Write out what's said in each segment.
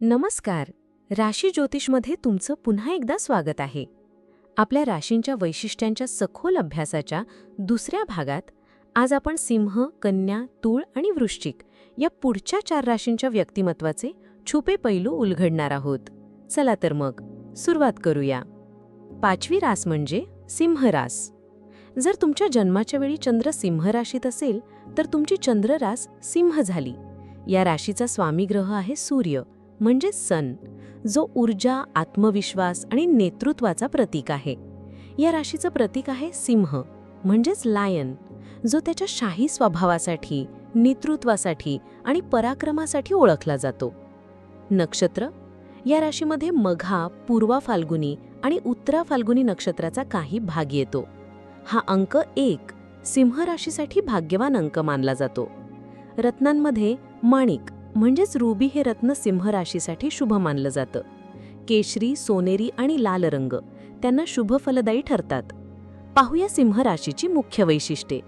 नमस्कार. राशी ज्योतिषमध्ये तुमचं पुन्हा एकदा स्वागत आहे. आपल्या राशींच्या वैशिष्ट्यांच्या सखोल अभ्यासाच्या दुसऱ्या भागात आज आपण सिंह कन्या तूळ आणि वृश्चिक या पुढच्या चार राशींच्या व्यक्तिमत्वाचे छुपे पैलू उलगडणार आहोत. चला तर मग सुरुवात करूया. पाचवी रास म्हणजे सिंह रास. जर तुमच्या जन्माच्या वेळी चंद्र सिंह राशीत असेल तर तुमची चंद्ररास सिंह झाली. या राशीचा स्वामी ग्रह आहे सूर्य. म्हणजे सन जो ऊर्जा आत्मविश्वास आणि नेतृत्वाचा प्रतीक आहे. या राशीचं प्रतीक आहे सिंह म्हणजेच लायन जो त्याच्या शाही स्वभावासाठी नेतृत्वासाठी आणि पराक्रमासाठी ओळखला जातो. नक्षत्र या राशीमध्ये मघा पूर्वा फाल्गुनी आणि उत्तरा फाल्गुनी नक्षत्राचा काही भाग येतो. हा अंक एक सिंह राशीसाठी भाग्यवान अंक मानला जातो. रत्नांमध्ये माणिक म्हणजेच रुबी हे रत्न सिंह राशीसाठी शुभ मानलं जातं. केशरी सोनेरी आणि लाल रंग त्यांना शुभ फलदायी ठरतात. पाहूया सिंह राशीची मुख्य वैशिष्ट्ये.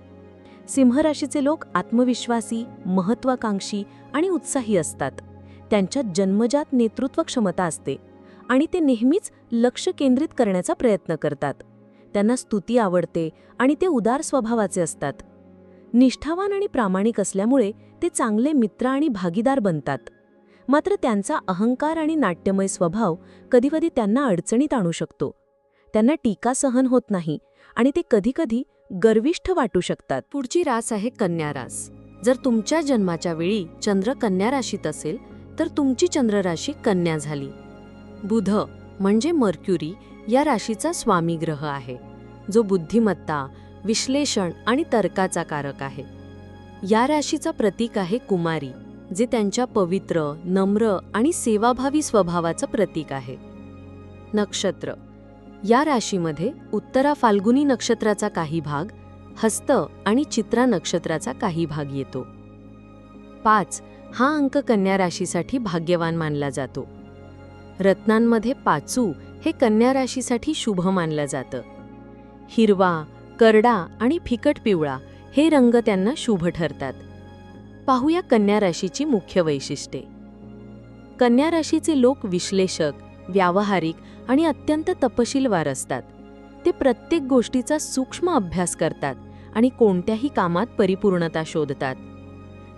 सिंह राशीचे लोक आत्मविश्वासी महत्वाकांक्षी आणि उत्साही असतात. त्यांच्यात जन्मजात नेतृत्व क्षमता असते आणि ते नेहमीच लक्ष केंद्रित करण्याचा प्रयत्न करतात. त्यांना स्तुती आवडते आणि ते उदार स्वभावाचे असतात. निष्ठावान आणि प्रामाणिक असल्यामुळे ते चांगले मित्र आणि भागीदार बनतात. मात्र त्यांचा अहंकार आणि नाट्यमय स्वभाव कधीकधी त्यांना अडचणीत आणू शकतो. त्यांना टीका सहन होत नाही आणि ते कधीकधी गर्विष्ठ वाटू शकतात. पुढची रास आहे कन्या रास. जर तुमच्या जन्माच्या वेळी चंद्र कन्या राशीत असेल तर तुमची चंद्रराशी कन्या झाली. बुध म्हणजे मर्क्युरी या राशीचा स्वामी ग्रह आहे. जो बुद्धिमत्ता विश्लेषण आणि तर्काचा कारक आहे. या राशीचा प्रतीक आहे कुमारी जे त्यांच्या पवित्र नम्र आणि सेवाभावी स्वभावाचं प्रतीक आहे. नक्षत्र. या राशीमध्ये उत्तरा फाल्गुनी नक्षत्राचा काही भाग हस्त आणि चित्रा नक्षत्राचा काही भाग येतो. पाच. हा अंक कन्या राशीसाठी भाग्यवान मानला जातो. रत्नांमध्ये पाचू हे कन्या राशीसाठी शुभ मानलं जातं. हिरवा करडा आणि फिकट पिवळा हे रंग त्यांना शुभ ठरतात. पाहूया कन्या राशीची मुख्य वैशिष्ट्ये. कन्या राशीचे लोक विश्लेषक व्यावहारिक आणि अत्यंत तपशीलवार असतात. ते प्रत्येक गोष्टीचा सूक्ष्म अभ्यास करतात आणि कोणत्याही कामात परिपूर्णता शोधतात.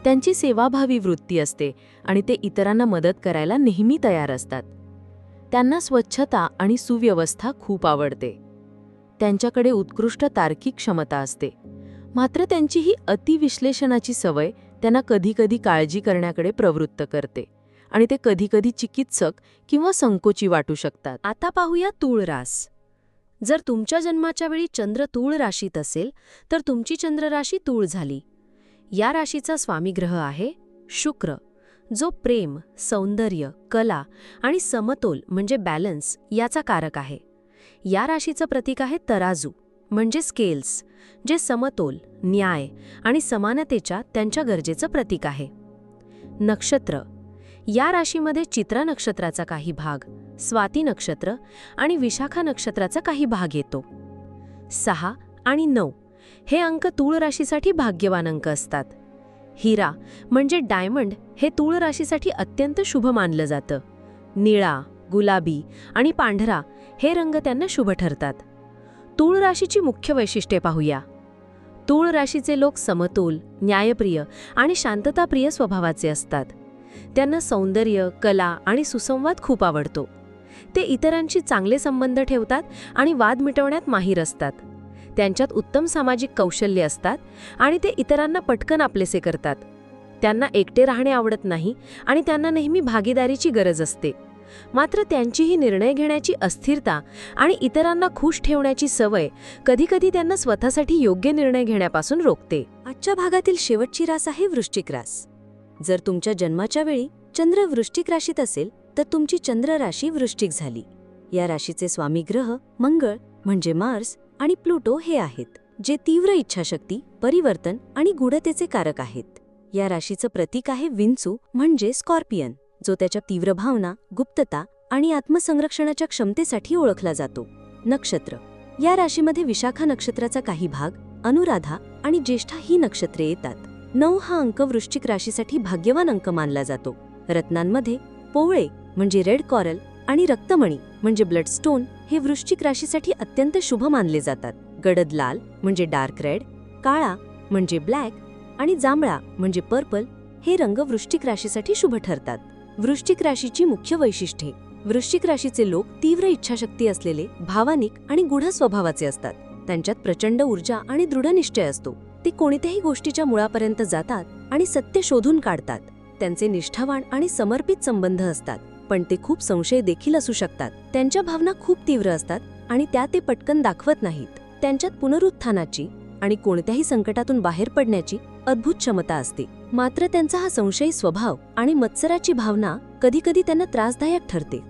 त्यांची सेवाभावी वृत्ती असते आणि ते इतरांना मदत करायला नेहमी तयार असतात. त्यांना स्वच्छता आणि सुव्यवस्था खूप आवडते. त्यांच्याकडे उत्कृष्ट तार्किक क्षमता असते. मात्र त्यांची ही अतिविश्लेषणाची सवय त्यांना कधीकधी काळजी करण्याकडे प्रवृत्त करते आणि ते कधीकधी चिकित्सक किंवा संकोची वाटू शकतात. आता पाहूया तूळ रास. जर तुमच्या जन्माच्या वेळी चंद्र तूळ राशीत असेल तर तुमची चंद्रराशी तूळ झाली. या राशीचा स्वामीग्रह आहे शुक्र जो प्रेम सौंदर्य कला आणि समतोल म्हणजे बॅलन्स याचा कारक आहे. या राशीचं प्रतीक आहे तराजू म्हणजे स्केल्स जे समतोल न्याय आणि समानतेच्या त्यांच्या गरजेचं प्रतीक आहे. नक्षत्र या राशीमध्ये चित्रा नक्षत्राचा काही भाग स्वाती नक्षत्र आणि विशाखा नक्षत्राचा काही भाग येतो. सहा आणि नऊ हे अंक तूळ राशीसाठी भाग्यवान अंक असतात. हिरा म्हणजे डायमंड हे तूळ राशीसाठी अत्यंत शुभ मानलं जातं. निळा गुलाबी आणि पांढरा हे रंग त्यांना शुभ ठरतात. तूळ राशीची मुख्य वैशिष्ट्ये पाहूया. तूळ राशीचे लोक समतोल न्यायप्रिय आणि शांतताप्रिय स्वभावाचे असतात. त्यांना सौंदर्य कला आणि सुसंवाद खूप आवडतो. ते इतरांशी चांगले संबंध ठेवतात आणि वाद मिटवण्यात माहीर असतात. त्यांच्यात उत्तम सामाजिक कौशल्य असतात आणि ते इतरांना पटकन आपलेसे करतात. त्यांना एकटे राहणे आवडत नाही आणि त्यांना नेहमी भागीदारीची गरज असते. मात्र त्यांचीही निर्णय घेण्याची अस्थिरता आणि इतरांना खुश ठेवण्याची सवय कधीकधी त्यांना स्वतःसाठी योग्य निर्णय घेण्यापासून रोखते. आजच्या भागातील शेवटची रास आहे वृश्चिक रास. जर तुमच्या जन्माच्या वेळी चंद्र वृश्चिक राशीत असेल तर तुमची चंद्र राशी वृश्चिक झाली. या राशीचे स्वामी ग्रह मंगळ म्हणजे मार्स आणि प्लुटो हे आहेत जे तीव्र इच्छाशक्ती परिवर्तन आणि गूढतेचे कारक आहेत. या राशीचं प्रतीक आहे विंचू म्हणजे स्कॉर्पियन. जो त्याच्या तीव्र भावना गुप्तता आणि आत्मसंरक्षणाच्या क्षमतेसाठी ओळखला जातो. नक्षत्र. या राशीमध्ये विशाखा नक्षत्राचा काही भाग अनुराधा आणि ज्येष्ठा ही नक्षत्रे येतात. नऊ हा अंक वृश्चिक राशीसाठी भाग्यवान अंक मानला जातो. रत्नांमध्ये पोवळे म्हणजे रेड कॉरल आणि रक्तमणी म्हणजे ब्लडस्टोन हे वृश्चिक राशीसाठी अत्यंत शुभ मानले जातात. गडद लाल म्हणजे डार्क रेड काळा म्हणजे ब्लॅक आणि जांभळा म्हणजे पर्पल हे रंग वृश्चिक राशीसाठी शुभ ठरतात. वृश्चिक राशीची मुख्य वैशिष्ट्ये. वृश्चिक राशीचे लोक तीव्र इच्छाशक्ती असलेले भावानिक आणि गुढ स्वभावाचे असतात. त्यांच्यात प्रचंड ऊर्जा आणि दृढनिश्चय असतो. ते कोणत्याही गोष्टीच्या मुळापर्यंत जातात आणि सत्य शोधून काढतात. त्यांचे निष्ठावान आणि समर्पित संबंध असतात पण ते खूप संशय देखील असू शकतात. त्यांच्या भावना खूप तीव्र असतात आणि त्या ते पटकन दाखवत नाहीत. त्यांच्यात पुनरुत्थानाची आणि कोणत्याही संकटातून बाहेर पडण्याची अद्भुत क्षमता असते. मात्र त्यांचा हा संशयी स्वभाव आणि मत्सराची भावना कधीकधी त्यांना त्रासदायक ठरते.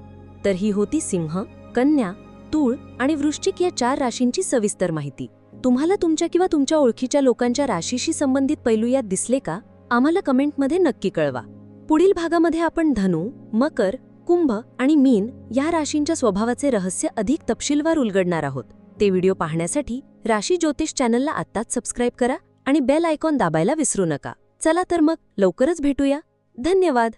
तर ही होती सिंह कन्या तूळ आणि वृश्चिक या चार राशींची सविस्तर माहिती. तुम्हाला तुमच्या किंवा तुमच्या ओळखीच्या लोकांच्या राशीशी संबंधित पैलू यात दिसले का? आम्हाला कमेंटमध्ये नक्की कळवा. पुढील भागामध्ये आपण धनु मकर कुंभ आणि मीन या राशींच्या स्वभावाचे रहस्य अधिक तपशीलवार उलगडणार आहोत. ते व्हिडिओ पाहण्यासाठी राशी ज्योतिष चॅनलला आत्ताच सबस्क्राईब करा आणि बेल आयकॉन दाबायला विसरू नका. चला तर मग लवकरच भेटूया. धन्यवाद.